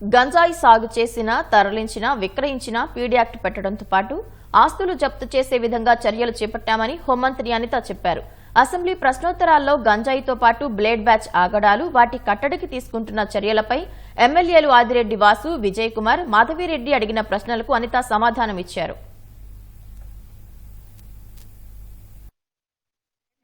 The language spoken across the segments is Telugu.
గంజాయి సాగు చేసిన తరలించిన విక్రయించిన పీడియాక్ట్ పెట్టడంతో పాటు ఆస్తులు జప్తు చేసే విధంగా చర్యలు చేపట్టామని హోంమంత్రి అనిత చెప్పారు. అసెంబ్లీ ప్రశ్నోత్తరాల్లో గంజాయితో పాటు బ్లేడ్ బ్యాచ్ ఆగడాలు వాటి కట్టడికి తీసుకుంటున్న చర్యలపై ఎమ్మెల్యేలు ఆదిరెడ్డి వాసు విజయ్ కుమార్ మాధవిరెడ్డి అడిగిన ప్రశ్నలకు అనిత సమాధానమిచ్చారు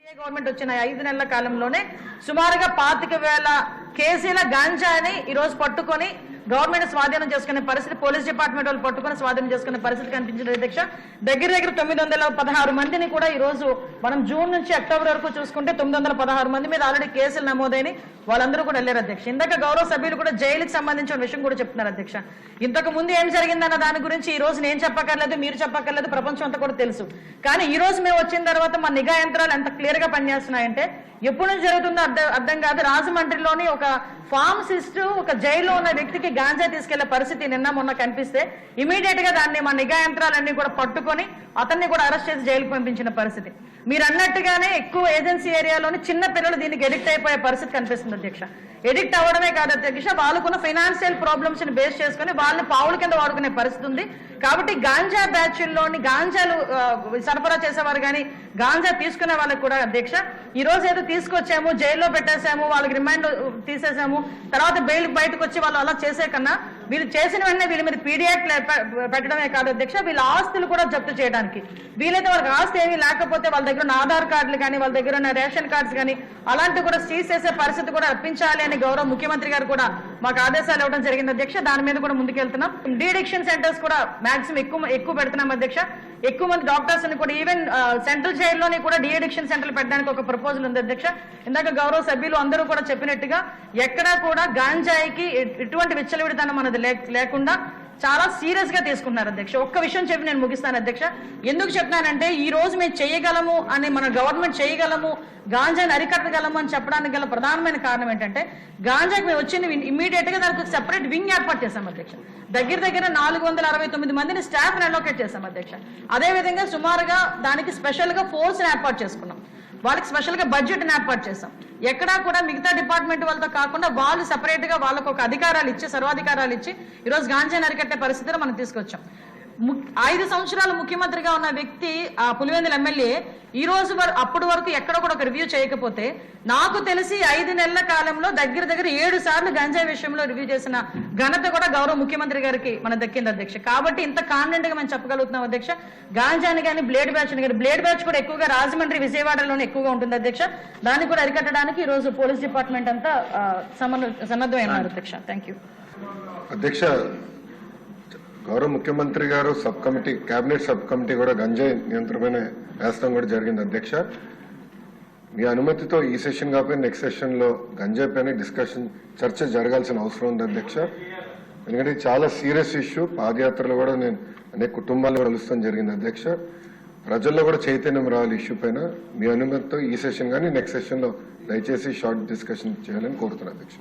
గవర్నమెంట్ వచ్చిన ఐదు నెలల కాలంలోనే సుమారుగా పాతిక వేల కేసీల గాంజాని ఈరోజు పట్టుకొని గవర్నమెంట్ స్వాధీనం చేసుకునే పరిస్థితి పోలీస్ డిపార్ట్మెంట్ వాళ్ళు పట్టుకుని స్వాధీనం చేసుకునే పరిస్థితి కనిపించింది అధ్యక్ష. దగ్గర దగ్గర తొమ్మిది వందల పదహారు మందిని కూడా ఈ రోజు మనం జూన్ నుంచి అక్టోబర్ వరకు చూసుకుంటే తొమ్మిది వందల పదహారు మంది మీద ఆల్రెడీ కేసులు నమోదైన వాళ్ళందరూ కూడా వెళ్ళారు అధ్యక్ష. ఇందాక గౌరవ సభ్యులు కూడా జైలుకి సంబంధించిన విషయం కూడా చెప్తున్నారు అధ్యక్ష. ఇంతకు ముందు ఏం జరిగిందన్న దాని గురించి ఈ రోజు నేను చెప్పక్కర్లేదు మీరు చెప్పక్కర్లేదు ప్రపంచం అంతా కూడా తెలుసు. కానీ ఈ రోజు మేము వచ్చిన తర్వాత మా నిఘా యంత్రాలు ఎంత క్లియర్గా పనిచేస్తున్నాయంటే ఎప్పుడు నుంచి జరుగుతుందో అర్థం అర్థం కాదు. రాజమండ్రిలోని ఒక ఫార్మసిస్ట్ ఒక జైల్లో ఉన్న వ్యక్తికి గాంజా తీసుకెళ్ళే పరిస్థితి నిన్న మొన్న కనిపిస్తే ఇమీడియట్గా దాన్ని మా నిఘా యంత్రాలన్నీ కూడా పట్టుకొని అతన్ని కూడా అరెస్ట్ చేసి జైలుకు పంపించిన పరిస్థితి. మీరు అన్నట్టుగానే ఎక్కువ ఏజెన్సీ ఏరియాలోని చిన్న పిల్లలు దీనికి ఎడిక్ట్ అయిపోయే పరిస్థితి కనిపిస్తుంది అధ్యక్ష. ఎడిక్ట్ అవ్వడమే కాదు అధ్యక్ష వాళ్ళకున్న ఫైనాన్షియల్ ప్రాబ్లమ్స్ని బేస్ చేసుకుని వాళ్ళని పావుల కింద వాడుకునే పరిస్థితి ఉంది. కాబట్టి గాంజా బ్యాచ్ల్లోని గాంజాలు సరఫరా చేసేవారు కానీ గాంజా తీసుకునే వాళ్ళకి కూడా అధ్యక్ష ఈ రోజు ఏదో తీసుకొచ్చాము జైల్లో పెట్టేశాము వాళ్ళకి రిమాండ్ తీసేసాము తర్వాత బెయిల్ బయటకు వచ్చి వాళ్ళు అలా చేసే కన్నా వీళ్ళు చేసిన వెంటనే వీళ్ళ మీద పీడియాక్ట్ పెట్టడమే కాదు అధ్యక్ష వీళ్ళ ఆస్తులు కూడా జప్తు చేయడానికి. వీలైతే వాళ్ళకి ఆస్తి ఏమీ లేకపోతే వాళ్ళ దగ్గర ఉన్న ఆధార్ కార్డులు కానీ వాళ్ళ దగ్గర ఉన్న రేషన్ కార్డ్స్ కానీ అలాంటివి కూడా సీజ్ చేసే పరిస్థితి కూడా రప్పించాలి అని గౌరవ ముఖ్యమంత్రి గారు కూడా మాకు ఆదేశాలు ఇవ్వడం జరిగింది అధ్యక్ష. దాని మీద కూడా ముందుకెళ్తున్నాం. డీడిక్షన్ సెంటర్స్ కూడా మాక్సిమం ఎక్కువ ఎక్కువ పెడుతున్నాం అధ్యక్ష. ఎక్కువ మంది డాక్టర్స్ కూడా ఈవెన్ సెంట్రల్ జైల్లోని కూడా డిఎడిక్షన్ సెంటర్ పెట్టడానికి ఒక ప్రపోజల్ ఉంది అధ్యక్ష. ఇందాక గౌరవ సభ్యులు అందరూ కూడా చెప్పినట్టుగా ఎక్కడా కూడా గాంజాయికి ఎ- ఎటువంటి విచ్చలవిడితనం అనేది లే- లేకుండా చాలా సీరియస్గా తీసుకుంటున్నారు అధ్యక్ష. ఒక్క విషయం చెప్పి నేను ముగిస్తాను అధ్యక్ష. ఎందుకు చెప్తున్నానంటే ఈ రోజు మేము చేయగలము అని మన గవర్నమెంట్ చేయగలము గాంజాని అరికట్టగలము అని చెప్పడానికి గల ప్రధానమైన కారణం ఏంటంటే గాంజాకి మేము వచ్చింది ఇమీడియట్గా దానికి సెపరేట్ వింగ్ ఏర్పాటు చేశాం అధ్యక్ష. దగ్గర దగ్గర నాలుగు వందల అరవై తొమ్మిది మందిని స్టాఫ్ అలోకేట్ చేశాం అధ్యక్ష. అదే విధంగా సుమారుగా దానికి స్పెషల్గా ఫోర్స్ ఏర్పాటు చేసుకున్నాం. వాళ్ళకి స్పెషల్గా బడ్జెట్ ఏర్పాటు చేశాం. ఎక్కడా కూడా మిగతా డిపార్ట్మెంట్ వాళ్ళతో కాకుండా వాళ్ళు సెపరేట్గా వాళ్ళకు ఒక అధికారాలు ఇచ్చి సర్వాధికారాలు ఇచ్చి ఈరోజు గాంజాని అరికట్టే పరిస్థితిలో మనం తీసుకొచ్చాం. ఐదు సంవత్సరాలు ముఖ్యమంత్రిగా ఉన్న వ్యక్తి ఆ పులివెందుల ఎమ్మెల్యే ఈ రోజు వరకు అప్పటి వరకు ఎక్కడ కూడా ఒక రివ్యూ చేయకపోతే నాకు తెలిసి ఐదు నెలల కాలంలో దగ్గర దగ్గర ఏడు సార్లు గంజాయి విషయంలో రివ్యూ చేసిన ఘనత కూడా గౌరవ ముఖ్యమంత్రి గారికి మన దక్కింది అధ్యక్ష. కాబట్టి ఇంత కాన్ఫిడెంట్గా మేము చెప్పగలుగుతున్నాం అధ్యక్ష. గాంజాని కానీ బ్లేడ్ బ్యాచ్ కానీ బ్లేడ్ బ్యాచ్ కూడా ఎక్కువగా రాజమండ్రి విజయవాడలోనే ఎక్కువగా ఉంటుంది అధ్యక్ష. దాన్ని కూడా అరికట్టడానికి ఈ రోజు పోలీస్ డిపార్ట్మెంట్ అంతా ఆ, సమన్వ అధ్యక్ష. థ్యాంక్ యూ అధ్యక్ష గౌరవ ముఖ్యమంత్రి గారు sub committee cabinet sub committee కూడా గంజాయి నియంత్రణమైన వేస్తాం కూడా జరిగింది అధ్యక్ష. మీ అనుమతితో ఈ సెషన్ కాకపోతే నెక్స్ట్ సెషన్లో గంజాయి పైన డిస్కషన్ చర్చ జరగాల్సిన అవసరం ఉంది అధ్యక్ష. ఎందుకంటే చాలా సీరియస్ ఇష్యూ పాదయాత్రలో కూడా నేను అనేక కుటుంబాలను కలుస్తాం జరిగింది అధ్యక్ష. ప్రజల్లో కూడా చైతన్యం రావాలి ఇష్యూ పైన. మీ అనుమతితో ఈ సెషన్ కానీ నెక్స్ట్ సెషన్లో దయచేసి షార్ట్ డిస్కషన్ చేయాలని కోరుతున్నాను అధ్యక్ష.